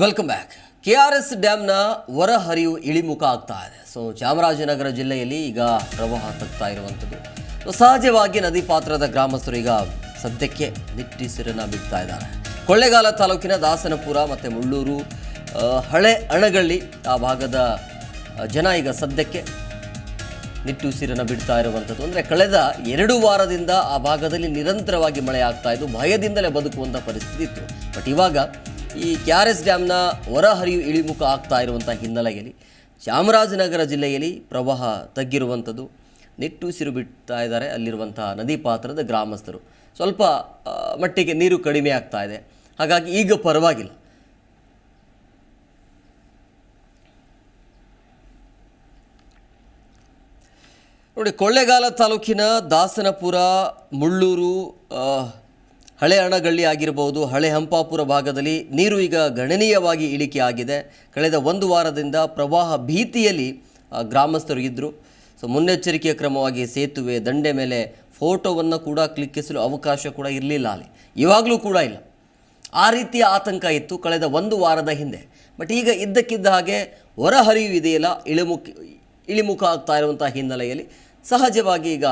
Welcome back K R S ಡ್ಯಾಮ್ನ ಹೊರಹರಿವು ಇಳಿಮುಖ ಆಗ್ತಾ ಇದೆ. ಸೊ ಚಾಮರಾಜನಗರ ಜಿಲ್ಲೆಯಲ್ಲಿ ಈಗ ಪ್ರವಾಹ ತಗ್ತಾ ಇರುವಂಥದ್ದು. ಸಹಜವಾಗಿ ನದಿ ಪಾತ್ರದ ಗ್ರಾಮಸ್ಥರು ಈಗ ಸದ್ಯಕ್ಕೆ ನಿಟ್ಟಿಸಿರನ್ನ ಬಿಡ್ತಾ ಇದ್ದಾರೆ. ಕೊಳ್ಳೇಗಾಲ ತಾಲೂಕಿನ ದಾಸನಪುರ ಮತ್ತು ಮುಳ್ಳೂರು ಹಳೆ ಅಣಗಳ್ಳಿ ಆ ಭಾಗದ ಜನ ಈಗ ಸದ್ಯಕ್ಕೆ ನಿಟ್ಟುಸಿರನ್ನು ಬಿಡ್ತಾ ಇರುವಂಥದ್ದು. ಅಂದರೆ ಕಳೆದ ಎರಡು ವಾರದಿಂದ ಆ ಭಾಗದಲ್ಲಿ ನಿರಂತರವಾಗಿ ಮಳೆ ಆಗ್ತಾ ಇದ್ದು, ಭಯದಿಂದಲೇ ಬದುಕುವಂಥ ಪರಿಸ್ಥಿತಿ ಇತ್ತು. ಬಟ್ ಇವಾಗ ಈ ಕೆ ಆರ್ ಎಸ್ ಡ್ಯಾಮ್ನ ಹೊರಹರಿವು ಇಳಿಮುಖ ಆಗ್ತಾ ಇರುವಂಥ ಹಿನ್ನೆಲೆಯಲ್ಲಿ ಚಾಮರಾಜನಗರ ಜಿಲ್ಲೆಯಲ್ಲಿ ಪ್ರವಾಹ ತಗ್ಗಿರುವಂಥದ್ದು. ನಿಟ್ಟುಸಿರು ಬಿಡ್ತಾ ಇದ್ದಾರೆ. ಅಲ್ಲಿರುವಂಥ ನದಿ ಪಾತ್ರದ ಗ್ರಾಮಸ್ಥರು. ಸ್ವಲ್ಪ ಮಟ್ಟಿಗೆ ನೀರು ಕಡಿಮೆ ಆಗ್ತಾ ಇದೆ. ಹಾಗಾಗಿ ಈಗ ಪರವಾಗಿಲ್ಲ. ನೋಡಿ, ಕೊಳ್ಳೇಗಾಲ ತಾಲೂಕಿನ ದಾಸನಪುರ, ಮುಳ್ಳೂರು ಹಳೆ ಅಣಗಳ್ಳಿ ಆಗಿರ್ಬೋದು, ಹಳೆ ಹಂಪಾಪುರ ಭಾಗದಲ್ಲಿ ನೀರು ಈಗ ಗಣನೀಯವಾಗಿ ಇಳಿಕೆ ಆಗಿದೆ. ಕಳೆದ ಒಂದು ವಾರದಿಂದ ಪ್ರವಾಹ ಭೀತಿಯಲ್ಲಿ ಗ್ರಾಮಸ್ಥರು ಇದ್ದರು ಸೊ ಮುನ್ನೆಚ್ಚರಿಕೆಯ ಕ್ರಮವಾಗಿ ಸೇತುವೆ, ದಂಡೆ ಮೇಲೆ ಫೋಟೋವನ್ನು ಕೂಡ ಕ್ಲಿಕ್ಕಿಸಲು ಅವಕಾಶ ಕೂಡ ಇರಲಿಲ್ಲ ಅಲ್ಲಿ. ಇವಾಗಲೂ ಕೂಡ ಇಲ್ಲ. ಆ ರೀತಿಯ ಆತಂಕ ಇತ್ತು ಕಳೆದ ಒಂದು ವಾರದ ಹಿಂದೆ. ಬಟ್ ಈಗ ಇದ್ದಕ್ಕಿದ್ದ ಹಾಗೆ ಹೊರಹರಿವು ಇದೆಯಲ್ಲ, ಇಳಿಮುಖ ಇಳಿಮುಖ ಆಗ್ತಾ ಇರುವಂಥ ಹಿನ್ನೆಲೆಯಲ್ಲಿ ಸಹಜವಾಗಿ ಈಗ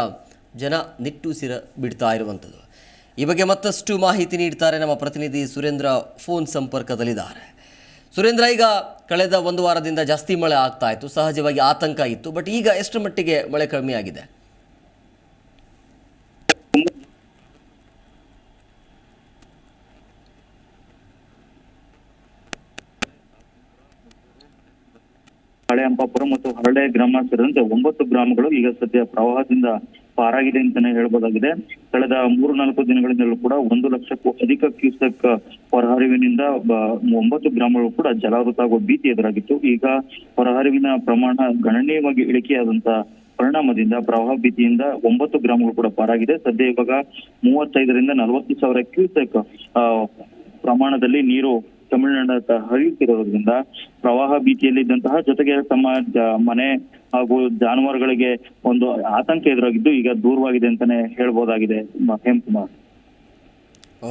ಜನ ನಿಟ್ಟುಸಿರ ಬಿಡ್ತಾ ಇರುವಂಥದ್ದು. ಈ ಬಗ್ಗೆ ಮತ್ತಷ್ಟು ಮಾಹಿತಿ ನೀಡ್ತಾರೆ ನಮ್ಮ ಪ್ರತಿನಿಧಿ ಸುರೇಂದ್ರ ಫೋನ್ ಸಂಪರ್ಕದಲ್ಲಿದ್ದಾರೆ. ಸುರೇಂದ್ರ, ಈಗ ಕಳೆದ ಒಂದು ವಾರದಿಂದ ಜಾಸ್ತಿ ಮಳೆ ಆಗ್ತಾ ಇತ್ತು, ಸಹಜವಾಗಿ ಆತಂಕ ಇತ್ತು, ಬಟ್ ಈಗ ಎಷ್ಟು ಮಟ್ಟಿಗೆ ಮಳೆ ಕಡಿಮೆ ಆಗಿದೆ? ಹಳೆ ಅಂಪಾಪುರ ಮತ್ತು ಹರಳೆ ಗ್ರಾಮ ಸೇರಿದಂತೆ ಒಂಬತ್ತು ಗ್ರಾಮಗಳು ಈಗ ಸದ್ಯ ಪ್ರವಾಹದಿಂದ ಪಾರಾಗಿದೆ ಅಂತಾನೆ ಹೇಳ್ಬೋದಾಗಿದೆ. ಕಳೆದ ಮೂರು ನಾಲ್ಕು ದಿನಗಳಿಂದಲೂ ಕೂಡ ಒಂದು ಲಕ್ಷಕ್ಕೂ ಅಧಿಕ ಕ್ಯೂಸೆಕ್ ಹೊರಹರಿವಿನಿಂದ ಒಂಬತ್ತು ಗ್ರಾಮಗಳು ಕೂಡ ಜಲಾವೃತ ಆಗುವ ಭೀತಿ ಎದುರಾಗಿತ್ತು. ಈಗ ಹೊರಹರಿವಿನ ಪ್ರಮಾಣ ಗಣನೀಯವಾಗಿ ಇಳಿಕೆಯಾದಂತ ಪರಿಣಾಮದಿಂದ, ಪ್ರವಾಹ ಭೀತಿಯಿಂದ ಒಂಬತ್ತು ಗ್ರಾಮಗಳು ಕೂಡ ಪಾರಾಗಿದೆ. ಸದ್ಯ ಇವಾಗ ಮೂವತ್ತೈದರಿಂದ ನಲವತ್ತು ಸಾವಿರ ಕ್ಯೂಸೆಕ್ ಪ್ರಮಾಣದಲ್ಲಿ ನೀರು ತಮಿಳುನಾಡತ್ತ ಹರಿಯುತ್ತಿರೋದ್ರಿಂದ ಪ್ರವಾಹ ಭೀತಿಯಲ್ಲಿದ್ದಂತಹ ಜೊತೆಗೆ ತಮ್ಮ ಮನೆ ಹಾಗೂ ಜಾನುವಾರುಗಳಿಗೆ ಒಂದು ಆತಂಕ ಎದುರಾಗಿದ್ದು ಈಗ ದೂರವಾಗಿದೆ ಅಂತಾನೆ ಹೇಳ್ಬೋದಾಗಿದೆ ಹೇಮ್ Hemakumar.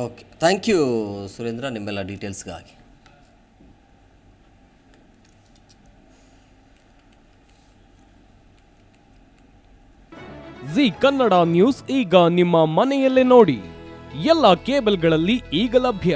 Okay. Thank you Surendra ನಿಮ್ಮೆಲ್ಲ ಡೀಟೇಲ್ಸ್ಗಾಗಿ. ಜಿ ಕನ್ನಡ ನ್ಯೂಸ್ ಈಗ ನಿಮ್ಮ ಮನೆಯಲ್ಲೇ ನೋಡಿ. ಎಲ್ಲ ಕೇಬಲ್ಗಳಲ್ಲಿ ಈಗ ಲಭ್ಯ.